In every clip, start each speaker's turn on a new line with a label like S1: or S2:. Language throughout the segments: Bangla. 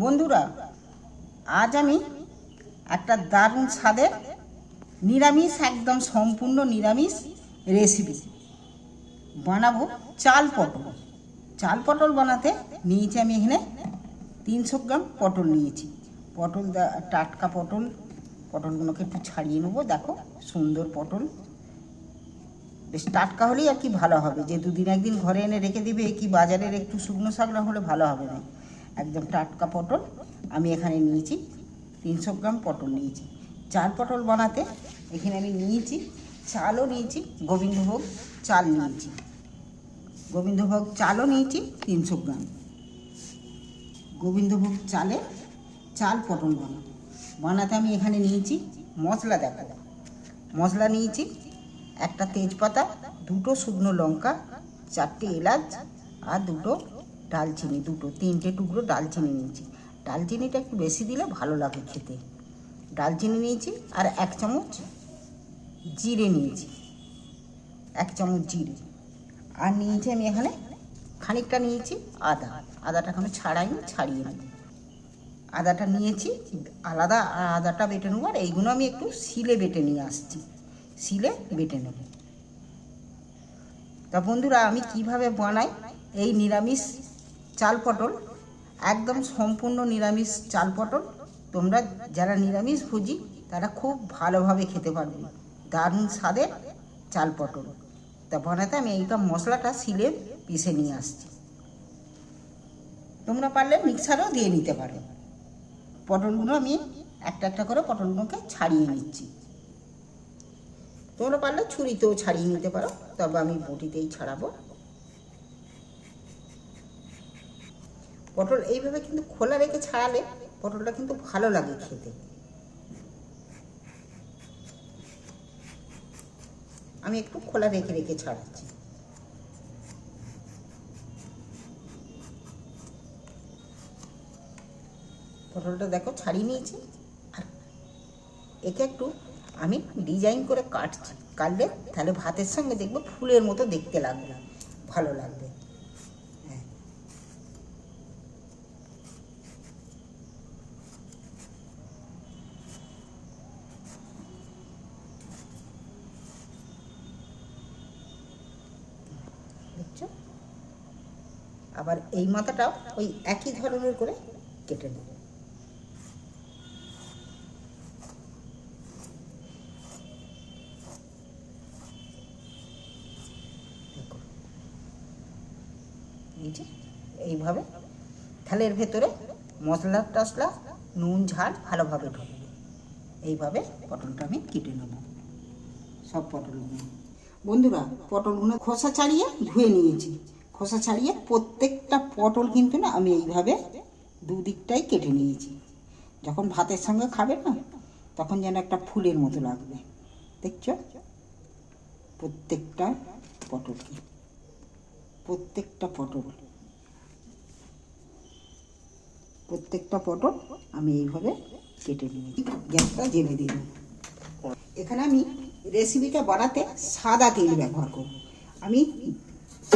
S1: বন্ধুরা, আজ আমি একটা দারুণ স্বাদের নিরামিষ, একদম সম্পূর্ণ নিরামিষ রেসিপি বানাবো চাল পটল। চাল পটল বানাতে নিয়েছি আমি এখানে তিনশো গ্রাম পটল নিয়েছি। পটল টাটকা পটল, পটলগুলোকে একটু ছাড়িয়ে নেব। দেখো, সুন্দর পটল। বেশ টাটকা হলেই আর কি ভালো হবে। যে দুদিন একদিন ঘরে এনে রেখে দিবে, কি বাজারের একটু শুকনো শাক না হলে ভালো হবে না। একদম টাটকা পটল আমি এখানে নিয়েছি। তিনশো গ্রাম পটল নিয়েছি। চাল পটল বানাতে এখানে আমি নিয়েছি, চালও নিয়েছি, গোবিন্দভোগ চাল নিয়েছি। গোবিন্দভোগ চালও নিয়েছি, তিনশো গ্রাম। গোবিন্দভোগ চালে চাল পটল বানাবো। বানাতে আমি এখানে নিয়েছি মশলা দেখা দেখাবো মশলা নিয়েছি একটা তেজপাতা, দুটো শুকনো লঙ্কা, চারটে এলাচ আর দুটো ডালচিনি দুটো, তিনটে টুকরো ডালচিনি নিয়েছি। ডালচিনিটা একটু বেশি দিলে ভালো লাগে খেতে। ডালচিনি নিয়েছি আর এক চামচ জিরে নিয়েছি। এক চামচ জিরে। আর নিয়েছি আমি এখানে খানিকটা নিয়েছি আদা। আদাটাকে আমি ছাড়াইনি ছাড়িয়ে নেব। আদাটা নিয়েছি, আলাদা আদাটা বেটে নেব আর এইগুলো আমি একটু শিলে বেটে নিয়ে আসছি। শিলে বেটে নেব। তা বন্ধুরা আমি কীভাবে বানাই এই নিরামিষ চাল পটল, একদম সম্পূর্ণ নিরামিষ চাল পটল। তোমরা যারা নিরামিষ ভুজি, তারা খুব ভালোভাবে খেতে পারবে। দারুণ স্বাদের চাল পটল। তা বানাতে আমি এইটা মশলাটা শিলে পিষে নিয়ে আসছি। তোমরা পারলে মিক্সারও দিয়ে নিতে পারো। পটলগুলো আমি একটা একটা করে পটলগুলোকে ছাড়িয়ে নিচ্ছি। তোমরা পারলে ছুরিতেও ছাড়িয়ে নিতে পারো। তবে আমি বটিতেই ছাড়াবো। পটল এইভাবে কিন্তু খোলা রেখে ছাড়ালে পটলটা কিন্তু ভালো লাগে খেতে। আমি একটু খোলা রেখে রেখে ছাড়াচ্ছি। পটলটা দেখো ছাড়িয়ে নিয়েছি। আর একে একটু আমি ডিজাইন করে কাটছি। কাটলে তাহলে ভাতের সঙ্গে দেখব ফুলের মতো দেখতে লাগবে, ভালো লাগবে হ্যাঁ দেখছ আবার এই মাথাটাও ওই একই ধরনের করে কেটে নেব। এইভাবে। তাহলে এর ভেতরে মশলা টশলা নুন, ঝাল ভালোভাবে ঢুকবে এইভাবে পটলটা আমি কেটে নেব। সব পটলগুলো বন্ধুরা পটলগুলো খোসা ছাড়িয়ে ধুয়ে নিয়েছি। খোসা ছাড়িয়ে প্রত্যেকটা পটল কিন্তু না আমি এইভাবে দুদিকটাই কেটে নিয়েছি। যখন ভাতের সঙ্গে খাবে না, তখন যেন একটা ফুলের মতো লাগবে। দেখছ? প্রত্যেকটা পটলকে। প্রত্যেকটা পটল। প্রত্যেকটা পটল আমি এইভাবে কেটে নিয়েছি। গ্যাসটা জেলে দিই এখানে আমি রেসিপিটা বানাতে সাদা তেল ব্যবহার করব। আমি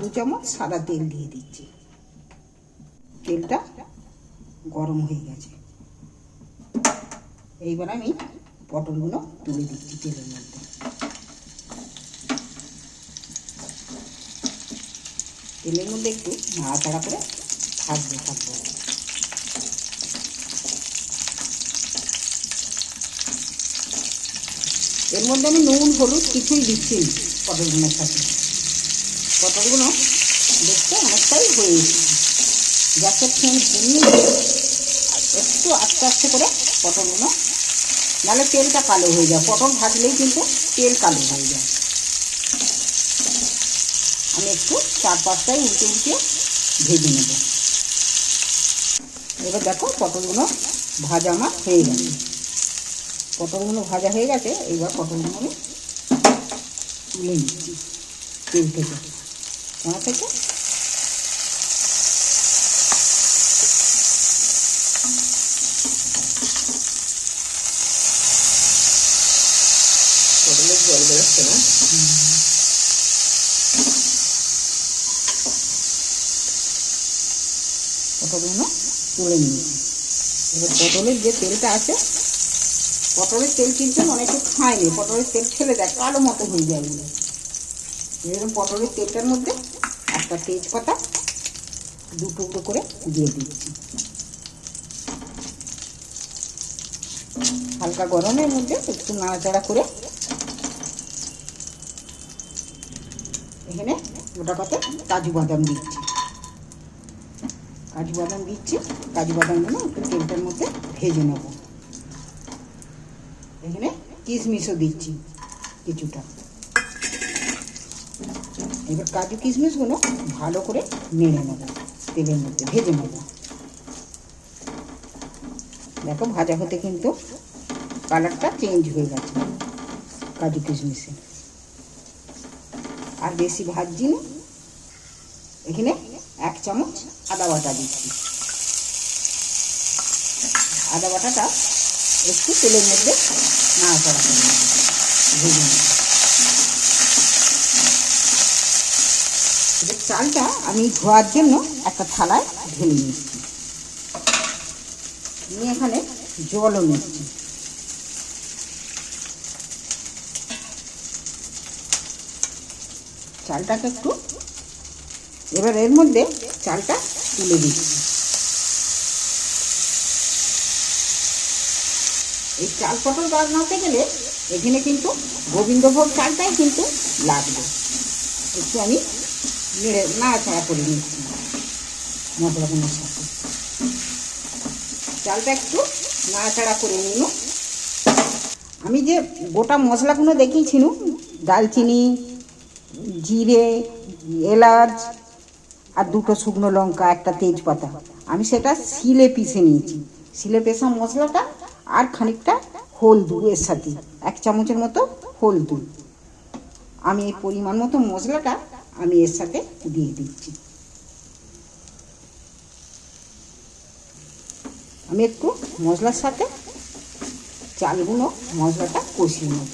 S1: দু চামচ সাদা তেল দিয়ে দিচ্ছি। তেলটা গরম হয়ে গেছে। এইবার আমি পটলগুলো তুলে দিচ্ছি তেলের মধ্যে। তেলের মধ্যে একটু নাড়াচাড়া করে ভাজতে থাকব এর মধ্যে আমি নুন, হলুদ কিছুই দিচ্ছি পটলগুলোর সাথে। পটলগুলো দেখতে অনেকটাই হয়ে এসেছে গ্যাসের ফ্লেম কমিয়ে একটু আস্তে আস্তে করে পটলগুলো নাহলে তেলটা কালো হয়ে যায়। পটল ভাজলেই কিন্তু তেল কালো হয়ে যায়। আমি একটু চার পাঁচটায় উল্টে উল্টে ভেজে নেব। এবার দেখো পটলগুলো ভাজা আমার হয়ে গেছে। পটলগুলো ভাজা হয়ে গেছে। এইবার পটলগুলো আমি তুলে নিচ্ছি তেল থেকে। কোনা থেকে
S2: পটলের জল বেরোচ্ছে না
S1: পটলগুলো তুলে নিয়েছি এবার পটলের যে তেলটা আছে। পটলের তেল কিন্তু অনেকে খায়নি পটলের তেল ফেলে দেয় কালো মতো হয়ে যায়। এরকম পটলের তেলটার মধ্যে একটা তেজপাতা দু টুকরো করে দিয়ে দিচ্ছি। হালকা গরমের মধ্যে একটু নাড়াচাড়া করে এখানে গোটা পাতে কাজু বাদাম দিচ্ছি। কাজু বাদাম দিচ্ছি, কাজু বাদামগুলো একটু তেলটার মধ্যে ভেজে নেব। এখানে কিশমিশও দিচ্ছি কিছুটা। এবার কাজু কিশমিশগুলো ভালো করে নেড়ে নেব, তেলের মধ্যে ভেজে নেব। দেখো ভাজা হতে কিন্তু কালারটা চেঞ্জ হয়ে গেছে কাজু কিশমিশে। আর বেশি ভাজছি না, এখানে এক চামচ আদা বাটা দিচ্ছি। আদা বাটাটা একটু তেলের মধ্যে নাড়াচাড়া করে ভেজে নেব। চালটা আমি ধোয়ার জন্য একটা থালায় ঢেলে নিচ্ছি। নিয়ে এখানে জলও নিচ্ছি। চালটাকে একটু এবার এর মধ্যে চালটা তুলে দিচ্ছি। এই চাল পটল বানাতে গেলে এখানে কিন্তু গোবিন্দভোগ চালটাই কিন্তু লাগবে। একটু আমি নেড়ে নাড়াচাড়া করে নিচ্ছি মশলাগুলোর সাথে চালটা একটু নাড়াচাড়া করে নিল আমি যে গোটা মশলাগুলো দেখিয়েছিল দালচিনি, জিরে, এলাচ আর দুটো শুকনো লঙ্কা, একটা তেজপাতা, আমি সেটা শিলে পিষে নিয়েছি। শিলে পেশা মশলাটা আর খানিকটা হলদু এর সাথে, এক চামচের মতো হলদু। আমি এই পরিমাণ মতো মশলাটা আমি এর সাথে দিয়ে দিচ্ছি। আমি একটু মশলার সাথে চালগুলো, মশলাটা কষিয়ে নেব।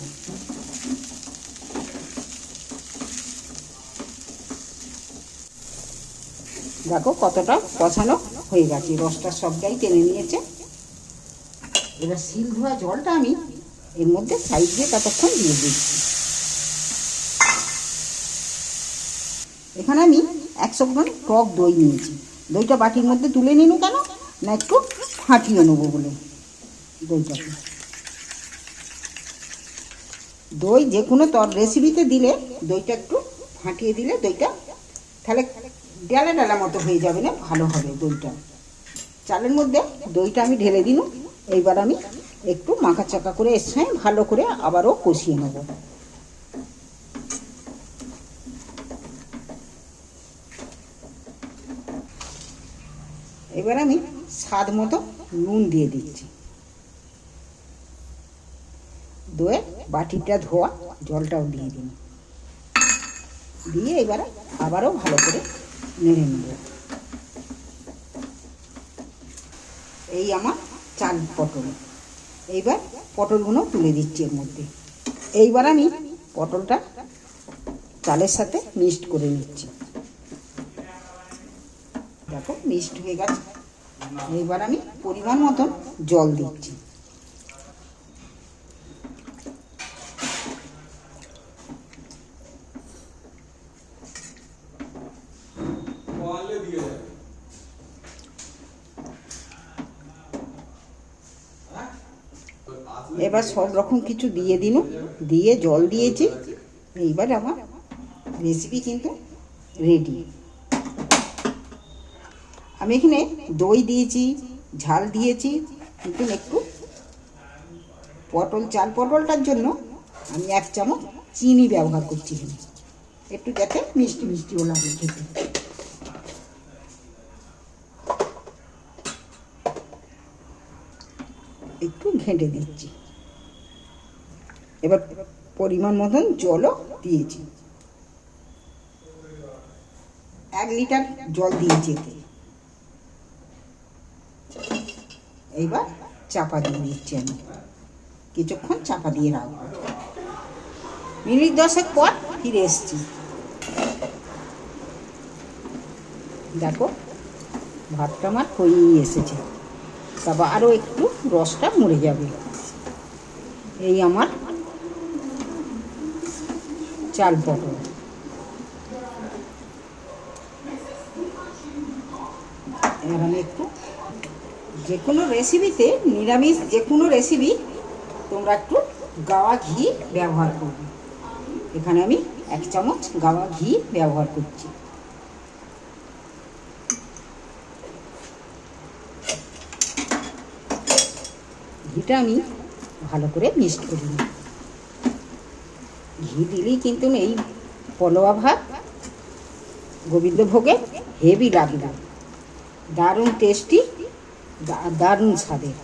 S1: দেখো কতটা কষানো হয়ে গেছে। রসটা সবটাই টেনে নিয়েছে। এবার শিল ধোয়া জলটা আমি এর মধ্যে সাইড দিয়ে ততক্ষণ দিয়ে দিচ্ছি। এখানে আমি একশো গ্রাম টক দই নিয়েছি। দইটা বাটির মধ্যে তুলে নিন কেন? না একটু ফাটিয়ে নেব বলে। দইটাকে। দই যে কোনো তর রেসিপিতে দিলে দইটা একটু ফাটিয়ে দিলে দইটা তাহলে ডালা ডালা মতো হয়ে যাবে না, ভালো হবে দইটা। চালের মধ্যে দইটা আমি ঢেলে দিন। এইবার আমি একটু মাখা চাকা করে এর সঙ্গে ভালো করে আবারও কষিয়ে নেব। এবার আমি স্বাদ মতো নুন দিয়ে দিচ্ছি। দয়ে বাটিটা ধোয়া, জলটাও দিয়ে দিন। দিয়ে এবারে আবারও ভালো করে নেড়ে নেব। এই আমার চাল পটল। এইবার পটলগুলো তুলে দিচ্ছি এর মধ্যে। এইবার আমি পটলটা চালের সাথে মিক্সড করে নিচ্ছি। দেখো মিক্সড হয়ে গেছে। এইবার আমি পরিমাণ মতন জল দিচ্ছি। এবার সব রকম কিছু দিয়ে দিন। দিয়ে জল দিয়েছি। এইবার আমার রেসিপি কিন্তু রেডি আমি এখানে দই দিয়েছি, ঝাল দিয়েছি, কিন্তু একটু পটল চাল, পটলটার জন্য আমি এক চামচ চিনি ব্যবহার করছি একটু যাতে মিষ্টি মিষ্টিও লাগে খেতে। একটু ঘেঁটে দিচ্ছি। এবার পরিমাণ মতন জলও দিয়েছি। এক লিটার জল দিয়েছি এতে। এইবার চাপা দিয়ে দিচ্ছি আমি। কিছুক্ষণ চাপা দিয়ে রাখব। মিনিট দশেক পর ফিরে এসছি। দেখো, ভাতটা আমার হয়েই এসেছে। তারপর আরও একটু রসটা মরে যাবে। এই আমার চাল পটল। আমি একটু যে কোনো রেসিপিতে নিরামিষ যে কোনো রেসিপি তোমরা একটু গাওয়া ঘি ব্যবহার করবে। এখানে আমি এক চামচ গাওয়া ঘি ব্যবহার করছি। ঘিটা আমি ভালো করে মিক্সড করে ঘি দিলেই কিন্তু এই পলোয়া ভাত গোবিন্দভোগে হেভি লাগবে। দারুণ টেস্টি দারুণ স্বাদের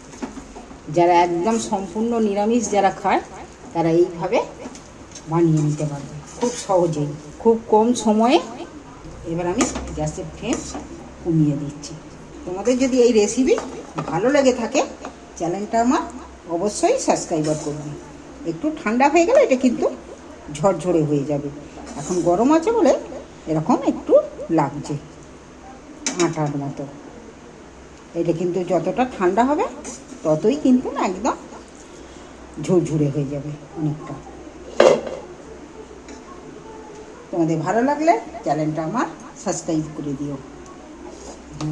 S1: যারা একদম সম্পূর্ণ নিরামিষ যারা খায়, তারা এইভাবে বানিয়ে নিতে পারবে। খুব সহজেই, খুব কম সময়ে। এবার আমি গ্যাসের ফ্লেম কমিয়ে দিচ্ছি। তোমাদের যদি এই রেসিপি ভালো লেগে থাকে, চ্যানেলটা আমার অবশ্যই সাবস্ক্রাইবার করবে। একটু ঠান্ডা হয়ে গেলে এটা কিন্তু ঝরঝরে হয়ে যাবে। এখন গরম আছে বলে এরকম একটু লাগছে, আটার মতো। এটা কিন্তু যতটা ঠান্ডা হবে, ততই কিন্তু না একদম ঝুরঝুরে হয়ে যাবে অনেকটা। তোমাদের ভালো লাগলে চ্যানেলটা আমার সাবস্ক্রাইব করে দিও।